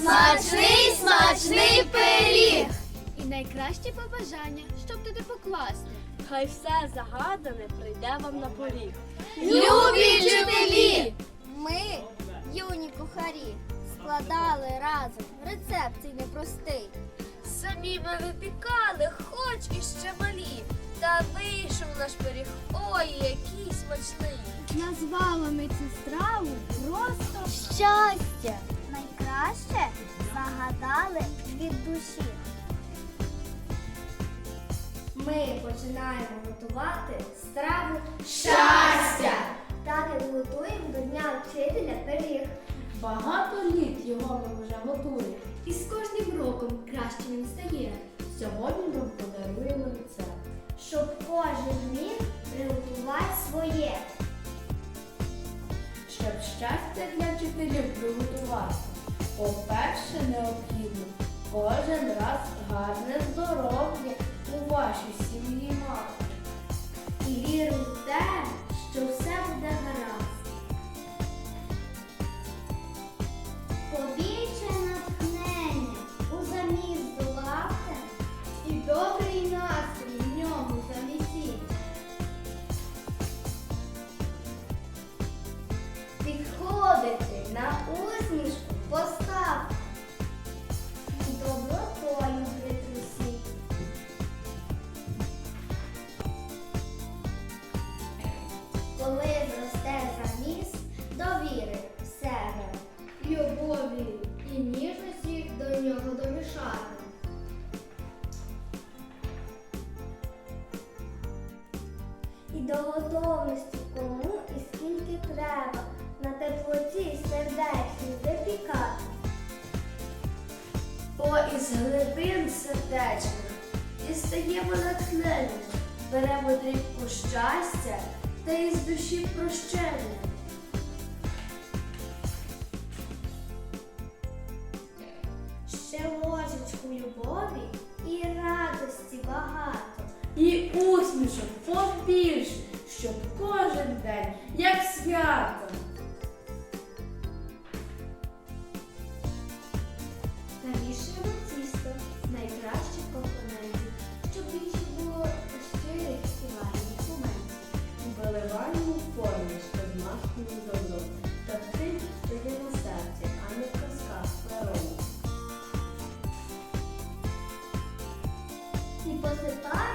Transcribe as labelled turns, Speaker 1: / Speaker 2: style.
Speaker 1: Смачний, смачний пиріг!
Speaker 2: І найкраще побажання, щоб туди покласти.
Speaker 3: Хай все загадане прийде вам на поріг.
Speaker 1: Любі вчителі!
Speaker 4: Ми, юні кухарі, складали разом рецепт цей непростий.
Speaker 3: Самі ми випікали, хоч і ще малі. Та вийшов наш пиріг, ой, який смачний.
Speaker 2: Назвали ми цю страву просто
Speaker 4: Щастя! Найкраще загадали від душі. Ми починаємо готувати страву
Speaker 1: Щастя!
Speaker 4: Так як готуємо до Дня вчителя пиріг.
Speaker 5: Багато літ його ми вже готуємо.
Speaker 2: і з кожним роком краще він стає.
Speaker 5: Сьогодні ми подаруємо рецепт.
Speaker 4: щоб кожен міг приготувати своє.
Speaker 5: Щоб щастя для вчителів приготувати. По-перше, необхідно кожен раз гарне здоров'я у вашій сім'ї мати.
Speaker 4: Вірю до готовності кому і скільки треба на теплоті сердечній випікати.
Speaker 3: Бо із глибин сердечних дістаємо натхнення, беремо дрібку щастя та із душі прощення.
Speaker 4: Ще ложечку любові і радості багато.
Speaker 5: І